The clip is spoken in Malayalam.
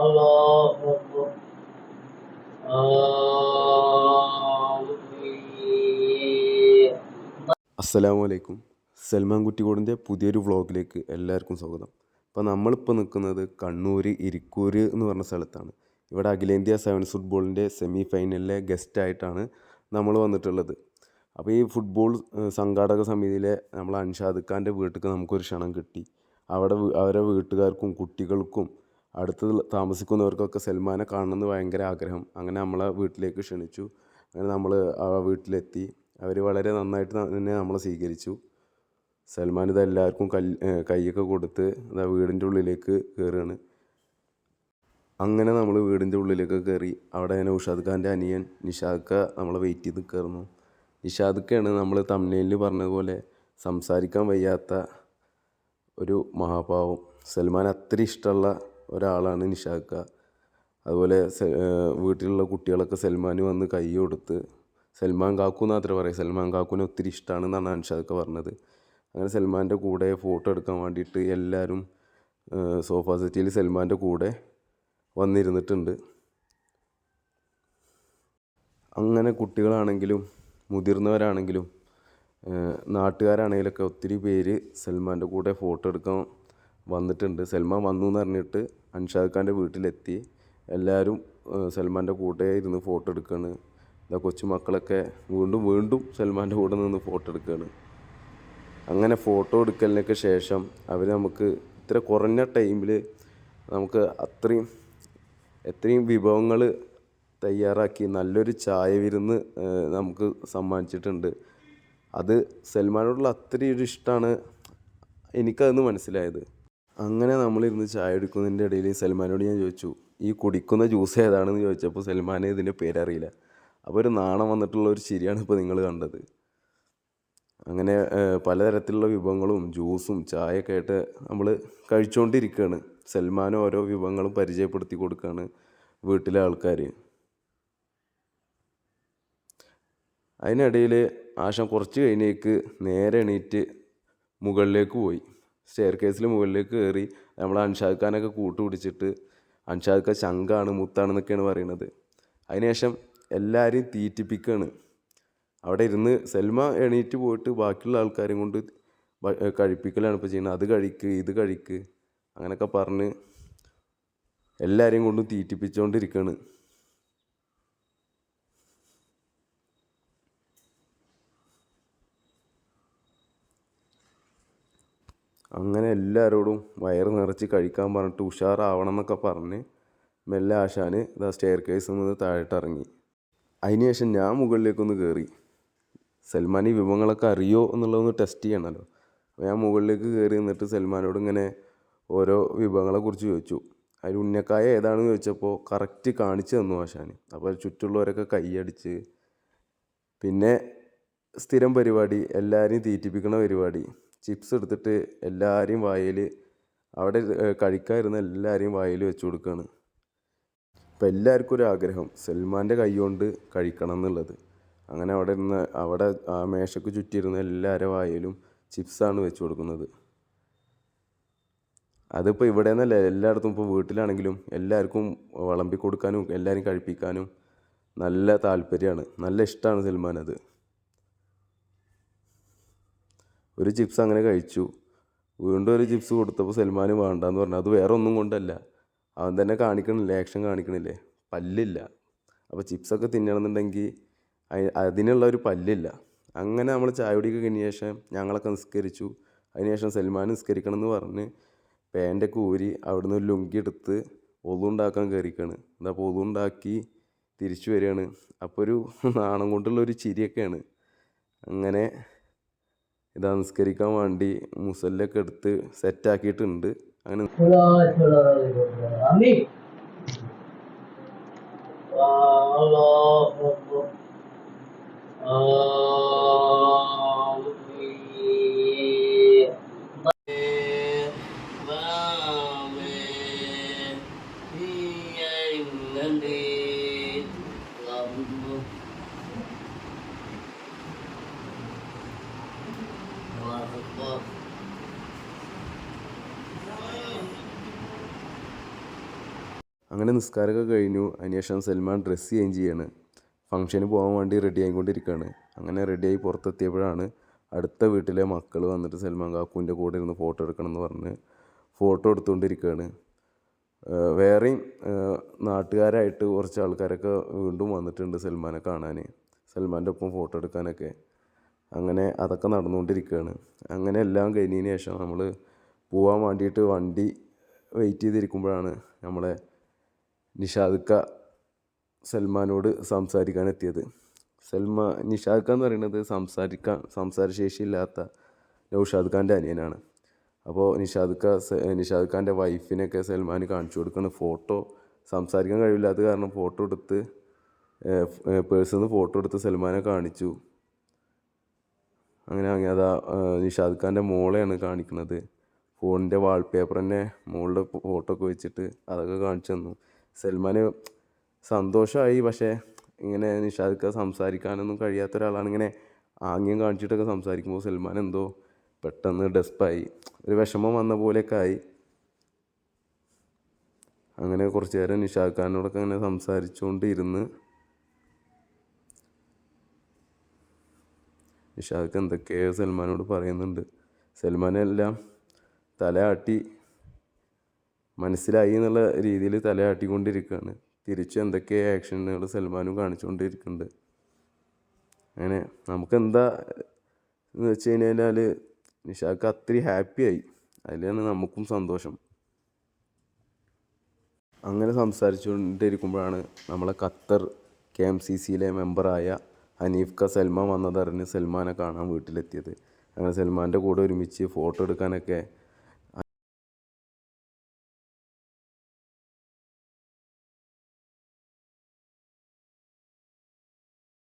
الله أكبر آمين അസ്സലാമു അലൈക്കും സൽമാൻ കുറ്റിക്കോടിൻ്റെ പുതിയൊരു വ്ളോഗിലേക്ക് എല്ലാവർക്കും സ്വാഗതം അപ്പോൾ നമ്മളിപ്പോൾ നിൽക്കുന്നത് കണ്ണൂർ ഇരിക്കൂർ എന്ന് പറഞ്ഞ സ്ഥലത്താണ് ഇവിടെ അഖിലേന്ത്യാ സെവൻസ് ഫുട്ബോളിൻ്റെ സെമി ഫൈനലിലെ ഗസ്റ്റായിട്ടാണ് നമ്മൾ വന്നിട്ടുള്ളത് അപ്പോൾ ഈ ഫുട്ബോൾ ഏഹ്, സംഘാടക സമിതിയിലെ നമ്മൾ അൻഷാദ് ഖാൻ്റെ വീട്ടിലേക്ക് നമുക്കൊരു ക്ഷണം കിട്ടി അവിടെ വീ- അവരെ വീട്ടുകാർക്കും കുട്ടികൾക്കും അടുത്ത് താമസിക്കുന്നവർക്കൊക്കെ സൽമാനെ കാണണമെന്ന് ഭയങ്കര ആഗ്രഹം. അങ്ങനെ നമ്മളെ വീട്ടിലേക്ക് ക്ഷണിച്ചു. അങ്ങനെ നമ്മൾ ആ വീട്ടിലെത്തി. അവർ വളരെ നന്നായിട്ട് തന്നെ നമ്മളെ സ്വീകരിച്ചു. സൽമാൻ ഇത് എല്ലാവർക്കും കല്ല് കൈയൊക്കെ കൊടുത്ത് അതാ വീടിന്റെ ഉള്ളിലേക്ക് കയറുകയാണ് അങ്ങനെ നമ്മൾ വീടിന്റെ ഉള്ളിലേക്ക് കയറി അവിടെ തന്നെ ഉഷാദ് ഖാന്റെ അനിയൻ നിഷാദ് നമ്മളെ വെയിറ്റ് ചെയ്ത് കയറുന്നു നിഷാദ്ക്കയാണ് നമ്മൾ തമിഴിൽ പറഞ്ഞതുപോലെ സംസാരിക്കാൻ വയ്യാത്ത ഒരു മഹാഭാവം. സൽമാൻ അത്ര ഇഷ്ടമുള്ള ഒരാളാണ് നിഷാക്ക. അതുപോലെ വീട്ടിലുള്ള കുട്ടികളൊക്കെ സൽമാന് വന്ന് കൈ കൊടുത്ത് സൽമാൻ കാക്കു മാത്രമേ പറയും സൽമാൻ കാക്കുവിനെ ഒത്തിരി ഇഷ്ടമാണെന്നാണ് അൻഷാദൊക്കെ പറഞ്ഞത്. അങ്ങനെ സൽമാന്റെ കൂടെ ഫോട്ടോ എടുക്കാൻ വേണ്ടിയിട്ട് എല്ലാവരും സോഫ സെറ്റിയിൽ സൽമാന്റെ കൂടെ വന്നിരുന്നിട്ടുണ്ട്. അങ്ങനെ കുട്ടികളാണെങ്കിലും മുതിർന്നവരാണെങ്കിലും നാട്ടുകാരാണെങ്കിലൊക്കെ ഒത്തിരി പേര് സൽമാന്റെ കൂടെ ഫോട്ടോ എടുക്കാൻ വന്നിട്ടുണ്ട്. സൽമാൻ വന്നു എന്ന് പറഞ്ഞിട്ട് അൻഷാദ് ഖാന്റെ വീട്ടിലെത്തി എല്ലാവരും സൽമാന്റെ കൂടെ ഇരുന്ന് ഫോട്ടോ എടുക്കുകയാണ് ഇതാ കൊച്ചു മക്കളൊക്കെ വീണ്ടും വീണ്ടും സൽമാന്റെ കൂടെ നിന്ന് ഫോട്ടോ എടുക്കുകയാണ് അങ്ങനെ ഫോട്ടോ എടുക്കലിനൊക്കെ ശേഷം അവർ നമുക്ക് ഇത്ര കുറഞ്ഞ ടൈമിൽ നമുക്ക് അത്രയും എത്രയും വിഭവങ്ങൾ തയ്യാറാക്കി നല്ലൊരു ചായ വിരുന്ന് നമുക്ക് സമ്മാനിച്ചിട്ടുണ്ട്. അത് സൽമാനോടുള്ള അത്രയും ഒരു ഇഷ്ടമാണ് എനിക്കതെന്ന് മനസ്സിലായത്. അങ്ങനെ നമ്മളിരുന്ന് ചായ എടുക്കുന്നതിന്റെ ഇടയിൽ സൽമാനോട് ഞാൻ ചോദിച്ചു ഈ കുടിക്കുന്ന ജ്യൂസ് ഏതാണെന്ന് ചോദിച്ചപ്പോൾ സൽമാന് ഇതിന്റെ പേരറിയില്ല. അപ്പോൾ ഒരു നാണം വന്നിട്ടുള്ള ഒരു ശരിയാണ് ഇപ്പോൾ നിങ്ങൾ കണ്ടത്. അങ്ങനെ പലതരത്തിലുള്ള വിഭവങ്ങളും ജ്യൂസും ചായയൊക്കെ ആയിട്ട് നമ്മൾ കഴിച്ചുകൊണ്ടിരിക്കുകയാണ്. സൽമാൻ ഓരോ വിഭവങ്ങളും പരിചയപ്പെടുത്തി കൊടുക്കുകയാണ് വീട്ടിലെ ആൾക്കാർ. അതിനിടയിൽ ആശം കുറച്ച് കഴിഞ്ഞേക്ക് നേരെ എണീറ്റ് മുകളിലേക്ക് പോയി. സ്റ്റെയർ കേസിൽ മുകളിലേക്ക് കയറി നമ്മൾ അൻഷാദ് ഖാനൊക്കെ കൂട്ടുപിടിച്ചിട്ട് അൻഷാദ് ഖാൻ ശങ്കാണ് മുത്താണെന്നൊക്കെയാണ് പറയുന്നത്. അതിനുശേഷം എല്ലാവരെയും തീറ്റിപ്പിക്കുകയാണ് അവിടെ ഇരുന്ന് സെൽമ എണീറ്റ് പോയിട്ട് ബാക്കിയുള്ള ആൾക്കാരെയും കൊണ്ട് കഴിപ്പിക്കലാണ് ഇപ്പോൾ ചെയ്യുന്നത്. അത് കഴിക്ക് ഇത് കഴിക്ക് അങ്ങനെയൊക്കെ പറഞ്ഞ് എല്ലാവരെയും കൊണ്ടും തീറ്റിപ്പിച്ചുകൊണ്ടിരിക്കുകയാണ് അങ്ങനെ എല്ലാവരോടും വയറ് നിറച്ച് കഴിക്കാൻ പറഞ്ഞിട്ട് ഉഷാറാവണം എന്നൊക്കെ പറഞ്ഞ് മെല്ലെ ആശാൻ ഇതാ സ്റ്റെയർ കേസിൽ നിന്ന് താഴോട്ട് ഇറങ്ങി. അതിനുശേഷം ഞാൻ മുകളിലേക്കൊന്ന് കയറി സൽമാൻ ഈ വിഭവങ്ങളൊക്കെ അറിയോ എന്നുള്ളതൊന്ന് ടെസ്റ്റ് ചെയ്യണമല്ലോ അപ്പോൾ ഞാൻ മുകളിലേക്ക് കയറി നിന്നിട്ട് സൽമാനോട് ഇങ്ങനെ ഓരോ വിഭവങ്ങളെക്കുറിച്ച് ചോദിച്ചു. അതിൽ ഉന്നക്കായ ഏതാണെന്ന് ചോദിച്ചപ്പോൾ കറക്റ്റ് കാണിച്ചു തന്നു ആശാൻ അപ്പോൾ ചുറ്റുള്ളവരൊക്കെ കൈയടിച്ച് പിന്നെ സ്ഥിരം പരിപാടി എല്ലാവരെയും തീറ്റിപ്പിക്കുന്ന പരിപാടി. ചിപ്സ് എടുത്തിട്ട് എല്ലാവരെയും വായിൽ അവിടെ കഴിക്കാതിരുന്ന എല്ലാവരെയും വായിൽ വെച്ച് കൊടുക്കുകയാണ് അപ്പം എല്ലാവർക്കും ഒരു ആഗ്രഹം സൽമാന്റെ കൈ കൊണ്ട് കഴിക്കണം എന്നുള്ളത്. അങ്ങനെ അവിടെ ഇരുന്ന് അവിടെ ആ മേശക്ക് ചുറ്റിയിരുന്ന എല്ലാവരുടെ വായിലും ചിപ്സാണ് വെച്ച് കൊടുക്കുന്നത്. അതിപ്പോൾ ഇവിടെ നിന്നല്ല എല്ലായിടത്തും ഇപ്പോൾ വീട്ടിലാണെങ്കിലും എല്ലാവർക്കും വിളമ്പി കൊടുക്കാനും എല്ലാവരും കഴിപ്പിക്കാനും നല്ല താല്പര്യമാണ്. നല്ല ഇഷ്ടമാണ് സൽമാൻ അത് ഒരു ചിപ്സ് അങ്ങനെ കഴിച്ചു. വീണ്ടും ഒരു ചിപ്സ് കൊടുത്തപ്പോൾ സൽമാൻ വേണ്ടെന്ന് പറഞ്ഞു. അത് വേറെ ഒന്നും കൊണ്ടല്ല. അവൻ തന്നെ കാണിക്കണില്ലേ? ആക്ഷൻ കാണിക്കണില്ലേ? പല്ലില്ല. അപ്പോൾ ചിപ്സൊക്കെ തിന്നണമെന്നുണ്ടെങ്കിൽ അതിനുള്ള ഒരു പല്ലില്ല. അങ്ങനെ നമ്മൾ ചായ കുടിയൊക്കെ കഴിഞ്ഞ ശേഷം ഞങ്ങളൊക്കെ നിസ്കരിച്ചു. അതിനുശേഷം സൽമാൻ നിസ്കരിക്കണം എന്ന് പറഞ്ഞ് പാന്റൊക്കെ ഊരി അവിടുന്ന് ഒരു ലുങ്കി എടുത്ത് ഒതുണ്ടാക്കാൻ കയറിക്കാണ്. അപ്പോൾ ഒതുണ്ടാക്കി തിരിച്ചു വരികയാണ്. അപ്പോൾ ഒരു നാണം കൊണ്ടുള്ള ഒരു ചിരിയൊക്കെയാണ്. അങ്ങനെ ഇതാ നിസ്കരിക്കാൻ വേണ്ടി മുസല്ലൊക്കെ എടുത്ത് സെറ്റാക്കിയിട്ടുണ്ട് അങ്ങനെ لا അങ്ങനെ നിസ്കാരമൊക്കെ കഴിഞ്ഞു. അതിനുശേഷം സൽമാൻ ഡ്രസ്സ് ചേഞ്ച് ചെയ്യാണ്. ഫംഗ്ഷന് പോകാൻ വേണ്ടി റെഡി ആയിക്കൊണ്ടിരിക്കുകയാണ്. അങ്ങനെ റെഡിയായി പുറത്തെത്തിയപ്പോഴാണ് അടുത്ത വീട്ടിലെ മക്കൾ വന്നിട്ട് സൽമാൻ കാക്കുവിന്റെ കൂടെ ഇരുന്ന് ഫോട്ടോ എടുക്കണം എന്ന് പറഞ്ഞ് ഫോട്ടോ എടുത്തുകൊണ്ടിരിക്കുകയാണ്. വേറെയും നാട്ടുകാരായിട്ട് കുറച്ച് ആൾക്കാരൊക്കെ വീണ്ടും വന്നിട്ടുണ്ട് സൽമാനെ കാണാൻ. സൽമാന്റെ ഒപ്പം ഫോട്ടോ എടുക്കാനൊക്കെ. അങ്ങനെ അതൊക്കെ നടന്നുകൊണ്ടിരിക്കുകയാണ്. അങ്ങനെ എല്ലാം കഴിഞ്ഞതിന് ശേഷം നമ്മൾ പോകാൻ വേണ്ടിയിട്ട് വണ്ടി വെയിറ്റ് ചെയ്തിരിക്കുമ്പോഴാണ് നമ്മളെ നിഷാദക്ക സൽമാനോട് സംസാരിക്കാൻ എത്തിയത് സൽമാ നിഷാദ്ക്ക എന്ന് പറയുന്നത് സംസാരിക്കാൻ സംസാരശേഷിയില്ലാത്ത നൗഷാദ് ഖാന്റെ അനിയനാണ്. അപ്പോൾ നിഷാദ് ഖാ നിഷാദ് ഖാന്റെ വൈഫിനൊക്കെ സൽമാൻ കാണിച്ചു കൊടുക്കുന്ന ഫോട്ടോ സംസാരിക്കാൻ കഴിവില്ലാത്ത കാരണം ഫോട്ടോ എടുത്ത് പേഴ്സിൽ നിന്ന് ഫോട്ടോ എടുത്ത് സൽമാനെ കാണിച്ചു. അങ്ങനെ അങ്ങനെ അതാ നിഷാദ് ഖാന്റെ മോളെയാണ് കാണിക്കുന്നത്. ഫോണിന്റെ വാൾപേപ്പർ തന്നെ മുകളിൽ ഫോട്ടോ ഒക്കെ വെച്ചിട്ട് അതൊക്കെ കാണിച്ചു തന്നു. സൽമാന് സന്തോഷമായി പക്ഷേ ഇങ്ങനെ നിഷാദ്ക്ക് സംസാരിക്കാനൊന്നും കഴിയാത്ത ഒരാളാണ്. ഇങ്ങനെ ആംഗ്യം കാണിച്ചിട്ടൊക്കെ സംസാരിക്കുമ്പോൾ സൽമാൻ എന്തോ പെട്ടെന്ന് ഡെസ്പായി ഒരു വിഷമം വന്ന പോലെയൊക്കെ ആയി. അങ്ങനെ കുറച്ച് നേരം നിഷാദ് ഖാനോടൊക്കെ അങ്ങനെ സംസാരിച്ചുകൊണ്ട് ഇരുന്ന് നിഷാദ് എന്തൊക്കെയോ സൽമാനോട് പറയുന്നുണ്ട്. സൽമാനെല്ലാം തലയാട്ടി മനസ്സിലായി എന്നുള്ള രീതിയിൽ തലയാട്ടിക്കൊണ്ടിരിക്കുകയാണ്. തിരിച്ച് എന്തൊക്കെ ആക്ഷനുകൾ സൽമാനും കാണിച്ചുകൊണ്ടിരിക്കുന്നുണ്ട്. അങ്ങനെ നമുക്ക് എന്താ എന്ന് വെച്ച് കഴിഞ്ഞാൽ നിഷാക്ക് അത്രയും ഹാപ്പിയായി. അതിലാണ് നമുക്കും സന്തോഷം. അങ്ങനെ സംസാരിച്ചുകൊണ്ടിരിക്കുമ്പോഴാണ് നമ്മളെ ഖത്തർ കെ എം സി സിയിലെ മെമ്പറായ ഹനീഫ് ക സൽമാൻ വന്നതറിഞ്ഞ് സൽമാനെ കാണാൻ വീട്ടിലെത്തിയത്. അങ്ങനെ സൽമാന്റെ കൂടെ ഒരുമിച്ച് ഫോട്ടോ എടുക്കാനൊക്കെ